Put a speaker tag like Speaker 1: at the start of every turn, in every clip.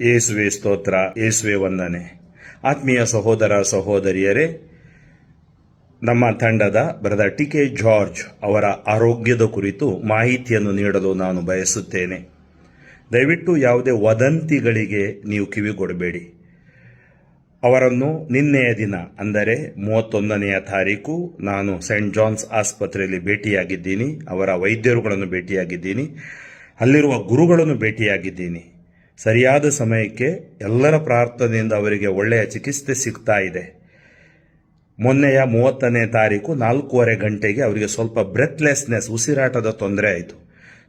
Speaker 1: ಯೇಸುವೆ ಸ್ತೋತ್ರ ಯೇಸುವೆ ವಂದನೆ. ಆತ್ಮೀಯ ಸಹೋದರ, ಸಹೋದರಿಯರೇ, ನಮ್ಮ ತಂಡದ ಬ್ರದರ್ ಟಿ ಕೆ ಜಾರ್ಜ್ ಅವರ ಆರೋಗ್ಯದ ಕುರಿತು ಮಾಹಿತಿಯನ್ನು ನೀಡಲು ನಾನು ಬಯಸುತ್ತೇನೆ. ದಯವಿಟ್ಟು ಯಾವುದೇ ವದಂತಿಗಳಿಗೆ ನೀವು ಕಿವಿಗೊಡಬೇಡಿ. ಅವರನ್ನು ನಿನ್ನೆಯ ದಿನ, ಅಂದರೆ ಮೂವತ್ತೊಂದನೆಯ ತಾರೀಕು, ನಾನು ಸೆಂಟ್ ಜಾನ್ಸ್ ಆಸ್ಪತ್ರೆಯಲ್ಲಿ ಭೇಟಿಯಾಗಿದ್ದೀನಿ. ಅವರ ವೈದ್ಯರುಗಳನ್ನು ಭೇಟಿಯಾಗಿದ್ದೀನಿ. ಅಲ್ಲಿರುವ ಗುರುಗಳನ್ನು ಭೇಟಿಯಾಗಿದ್ದೀನಿ. ಸರಿಯಾದ ಸಮಯಕ್ಕೆ ಎಲ್ಲರ ಪ್ರಾರ್ಥನೆಯಿಂದ ಅವರಿಗೆ ಒಳ್ಳೆಯ ಚಿಕಿತ್ಸೆ ಸಿಗ್ತಾ ಇದೆ. ಮೊನ್ನೆಯ ಮೂವತ್ತನೇ ತಾರೀಕು ನಾಲ್ಕೂವರೆ ಗಂಟೆಗೆ ಅವರಿಗೆ ಸ್ವಲ್ಪ ಬ್ರೆತ್ಲೆಸ್ನೆಸ್ ಉಸಿರಾಟದ ತೊಂದರೆ ಆಯಿತು.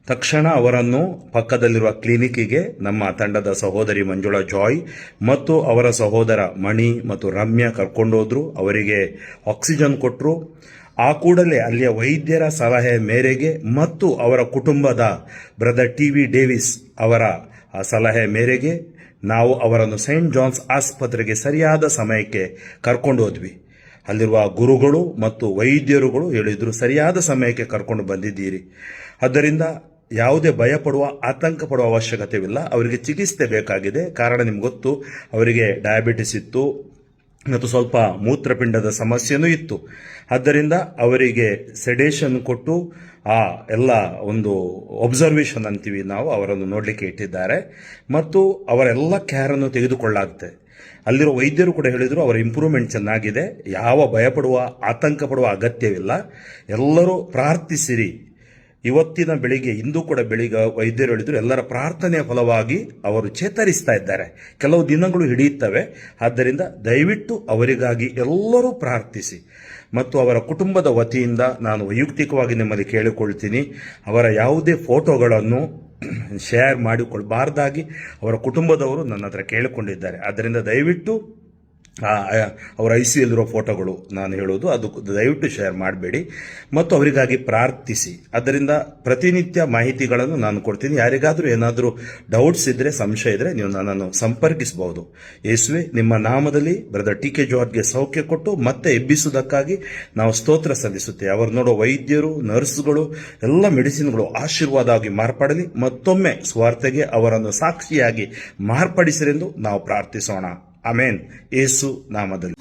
Speaker 1: ತಕ್ಷಣ ಅವರನ್ನು ಪಕ್ಕದಲ್ಲಿರುವ ಕ್ಲಿನಿಕ್ಗೆ ನಮ್ಮ ತಂಡದ ಸಹೋದರಿ ಮಂಜುಳಾ ಜಾಯ್ ಮತ್ತು ಅವರ ಸಹೋದರ ಮಣಿ ಮತ್ತು ರಮ್ಯಾ ಕರ್ಕೊಂಡೋದ್ರು ಅವರಿಗೆ ಆಕ್ಸಿಜನ್ ಕೊಟ್ಟರು ಆ ಕೂಡಲೇ ಅಲ್ಲಿಯ ವೈದ್ಯರ ಸಲಹೆ ಮೇರೆಗೆ ಮತ್ತು ಅವರ ಕುಟುಂಬದ ಬ್ರದರ್ ಟಿ ವಿ ಡೇವಿಸ್ ಅವರ ಸಲಹೆ ಮೇರೆಗೆ ನಾವು ಅವರನ್ನು ಸೈಂಟ್ ಜಾನ್ಸ್ ಆಸ್ಪತ್ರೆಗೆ ಸರಿಯಾದ ಸಮಯಕ್ಕೆ ಕರ್ಕೊಂಡು ಹೋದ್ವಿ. ಅಲ್ಲಿರುವ ಗುರುಗಳು ಮತ್ತು ವೈದ್ಯರುಗಳು ಹೇಳಿದರು, ಸರಿಯಾದ ಸಮಯಕ್ಕೆ ಕರ್ಕೊಂಡು ಬಂದಿದ್ದೀರಿ. ಆದ್ದರಿಂದ ಯಾವುದೇ ಭಯಪಡುವ ಆತಂಕ ಪಡುವ ಅವಶ್ಯಕತೆವಿಲ್ಲ. ಅವರಿಗೆ ಚಿಕಿತ್ಸೆ ಬೇಕಾಗಿದೆ. ಕಾರಣ ನಿಮ್ಗೆ ಗೊತ್ತು. ಅವರಿಗೆ ಡಯಾಬಿಟಿಸ್ ಇತ್ತು. ಮತ್ತು ಸ್ವಲ್ಪ ಮೂತ್ರಪಿಂಡದ ಸಮಸ್ಯೆನೂ ಇತ್ತು. ಆದ್ದರಿಂದ ಅವರಿಗೆ ಸೆಡೇಷನ್ ಕೊಟ್ಟು, ಆ ಎಲ್ಲ ಒಂದು ಒಬ್ಸರ್ವೇಷನ್ ಅಂತೀವಿ ನಾವು, ಅವರನ್ನು ನೋಡಲಿಕ್ಕೆ ಇಟ್ಟಿದ್ದಾರೆ. ಮತ್ತು ಅವರೆಲ್ಲ ಕೇರನ್ನು ತೆಗೆದುಕೊಳ್ಳಾಗುತ್ತೆ ಅಲ್ಲಿರೋ ವೈದ್ಯರು ಕೂಡ ಹೇಳಿದರು, ಅವರ ಇಂಪ್ರೂವ್ಮೆಂಟ್ ಚೆನ್ನಾಗಿದೆ. ಯಾವ ಭಯಪಡುವ ಆತಂಕ ಪಡುವ ಅಗತ್ಯವಿಲ್ಲ. ಎಲ್ಲರೂ ಪ್ರಾರ್ಥಿಸಿರಿ. ಇವತ್ತಿನ ಬೆಳಿಗ್ಗೆ, ಇಂದು ಕೂಡ ಬೆಳಿಗ್ಗೆ ವೈದ್ಯರು ಹೇಳಿದ್ರು ಎಲ್ಲರ ಪ್ರಾರ್ಥನೆಯ ಫಲವಾಗಿ ಅವರು ಚೇತರಿಸ್ತಾ ಇದ್ದಾರೆ. ಕೆಲವು ದಿನಗಳು ಹಿಡಿಯುತ್ತವೆ. ಆದ್ದರಿಂದ ದಯವಿಟ್ಟು ಅವರಿಗಾಗಿ ಎಲ್ಲರೂ ಪ್ರಾರ್ಥಿಸಿ. ಮತ್ತು ಅವರ ಕುಟುಂಬದ ವತಿಯಿಂದ ನಾನು ವೈಯಕ್ತಿಕವಾಗಿ ನಿಮ್ಮಲ್ಲಿ ಕೇಳಿಕೊಳ್ತೀನಿ. ಅವರ ಯಾವುದೇ ಫೋಟೋಗಳನ್ನು ಶೇರ್ ಮಾಡಿಕೊಳ್ಬಾರ್ದಾಗಿ ಅವರ ಕುಟುಂಬದವರು ನನ್ನ ಹತ್ರ ಕೇಳಿಕೊಂಡಿದ್ದಾರೆ. ಆದ್ದರಿಂದ ದಯವಿಟ್ಟು ಅವರ ಐ ಸಿ ಯಲ್ಲಿರೋ ಫೋಟೋಗಳು ನಾನು ಹೇಳೋದು. ಅದು ದಯವಿಟ್ಟು ಶೇರ್ ಮಾಡಬೇಡಿ. ಮತ್ತು ಅವರಿಗಾಗಿ ಪ್ರಾರ್ಥಿಸಿ. ಅದರಿಂದ ಪ್ರತಿನಿತ್ಯ ಮಾಹಿತಿಗಳನ್ನು ನಾನು ಕೊಡ್ತೀನಿ. ಯಾರಿಗಾದರೂ ಏನಾದರೂ ಡೌಟ್ಸ್ ಇದ್ದರೆ ಸಂಶಯ ಇದ್ದರೆ ನೀವು ನನ್ನನ್ನು ಸಂಪರ್ಕಿಸಬಹುದು. ಯೇಸುವೆ, ನಿಮ್ಮ ನಾಮದಲ್ಲಿ ಬ್ರದರ್ ಟಿ ಕೆ ಜಾರ್ಜ್ಗೆ ಸೌಖ್ಯ ಕೊಟ್ಟು ಮತ್ತೆ ಎಬ್ಬಿಸುವುದಕ್ಕಾಗಿ ನಾವು ಸ್ತೋತ್ರ ಸಲ್ಲಿಸುತ್ತೇವೆ. ಅವರು ನೋಡೋ ವೈದ್ಯರು, ನರ್ಸ್ಗಳು, ಎಲ್ಲ ಮೆಡಿಸಿನ್ಗಳು ಆಶೀರ್ವಾದವಾಗಿ ಮಾರ್ಪಡಲಿ. ಮತ್ತೊಮ್ಮೆ ಸ್ವಾರ್ಥೆಗೆ ಅವರನ್ನು ಸಾಕ್ಷಿಯಾಗಿ ಮಾರ್ಪಡಿಸಿರೆಂದು ನಾವು ಪ್ರಾರ್ಥಿಸೋಣ. అమేన్ యేసు
Speaker 2: నామదలు.